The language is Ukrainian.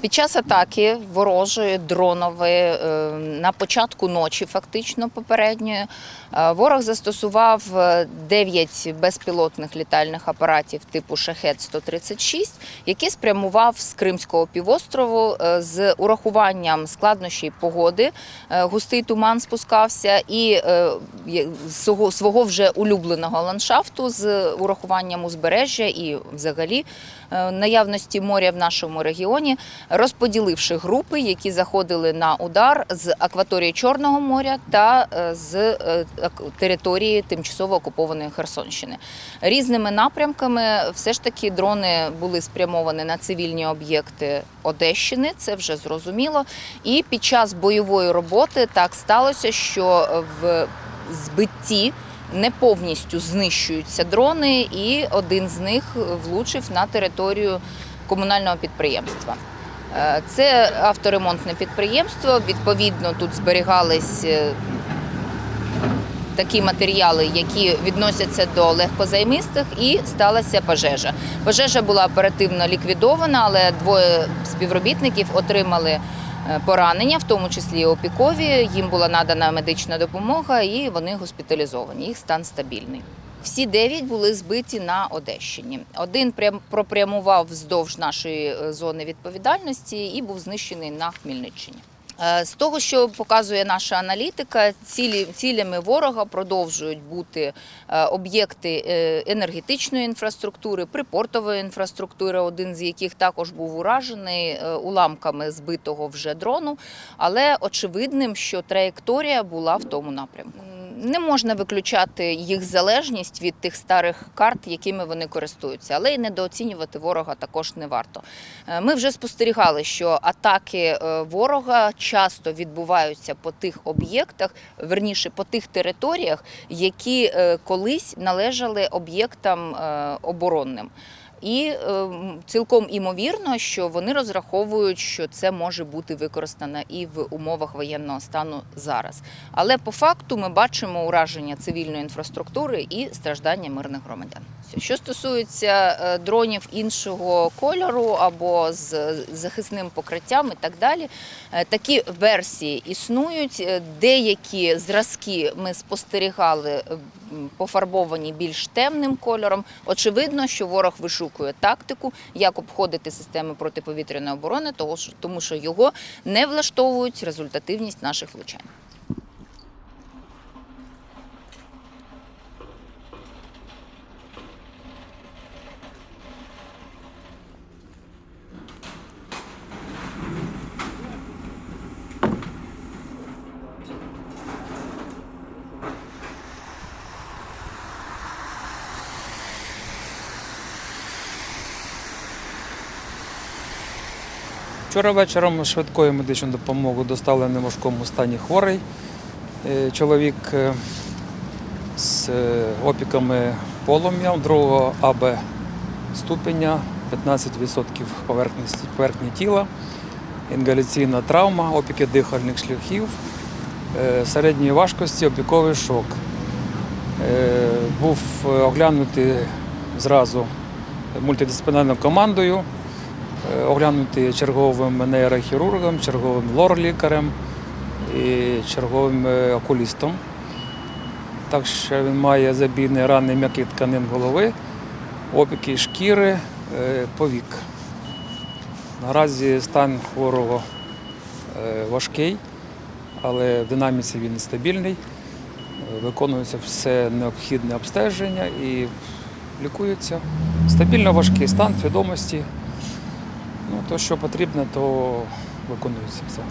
Під час атаки ворожої дронової е, на початку ночі, фактично попередньої, е, ворог застосував 9 безпілотних літальних апаратів типу шахет 136 які спрямував з Кримського півострову е, з урахуванням складнощів погоди. Е, Густий туман спускався і е, свого, вже улюбленого ландшафту з урахуванням узбережжя і взагалі е, наявності моря в нашому регіоні, розподіливши групи, які заходили на удар з акваторії Чорного моря та е, з е, території тимчасово окупованої Херсонщини. Різними напрямками все ж таки дрони були спрямовані на цивільні об'єкти Одещини, це вже зрозуміло. І під час бойової роботи так сталося, що в збитті не повністю знищуються дрони, і один з них влучив на територію комунального підприємства. Е, Це авторемонтне підприємство. Відповідно, тут зберігались е, такі матеріали, які відносяться до легкозаймистих, і сталася пожежа. Пожежа була оперативно ліквідована, але двоє співробітників отримали е, поранення, в тому числі опікові. Їм була надана медична допомога, і вони госпіталізовані. Їх стан стабільний. Всі дев'ять були збиті на Одещині. Один прям пропрямував вздовж нашої е, зони відповідальності і був знищений на Хмельниччині. Е, З того, що показує наша аналітика, цілі, цілями ворога продовжують бути е, об'єкти енергетичної інфраструктури, припортової інфраструктури, один з яких також був уражений уламками збитого вже дрону. Але очевидним, що траєкторія була в тому напрямку. Не можна виключати їх залежність від тих старих карт, якими вони користуються, але й недооцінювати ворога також не варто. Е, Ми вже спостерігали, що атаки е, ворога часто відбуваються по тих об'єктах, верніше по тих територіях, які е, колись належали об'єктам оборонним. І е, цілком імовірно, що вони розраховують, що це може бути використано і в умовах воєнного стану зараз. Але по факту ми бачимо ураження цивільної інфраструктури і страждання мирних громадян. Що стосується е, дронів іншого кольору або з захисним покриттям і так далі, е, такі версії існують. Е, Деякі зразки ми спостерігали пофарбовані більш темним кольором. Очевидно, що ворог вишукує тактику, як обходити системи протиповітряної оборони, тому що його не влаштовують результативність наших влучань. Вчора вечором швидкою медичну допомогу доставлений в важкому стані хворий. Е, Чоловік е, з е, опіками полум'я другого АБ ступеня, 15% поверхності, поверхні тіла, інгаляційна травма, опіки дихальних шляхів, середньої важкості, опіковий шок. Був оглянутий зразу мультидисциплінарною командою оглянути черговим нейрохірургом, черговим лор-лікарем і черговим е, окулістом. Так що він має забійні рани м'яких тканин голови, опіки шкіри, е, повік. Наразі стан хворого е, важкий, але в динаміці він стабільний. Е, Виконується все необхідне обстеження і лікується. Стабільно важкий стан свідомості. Ну, то, що потрібно, то виконується все.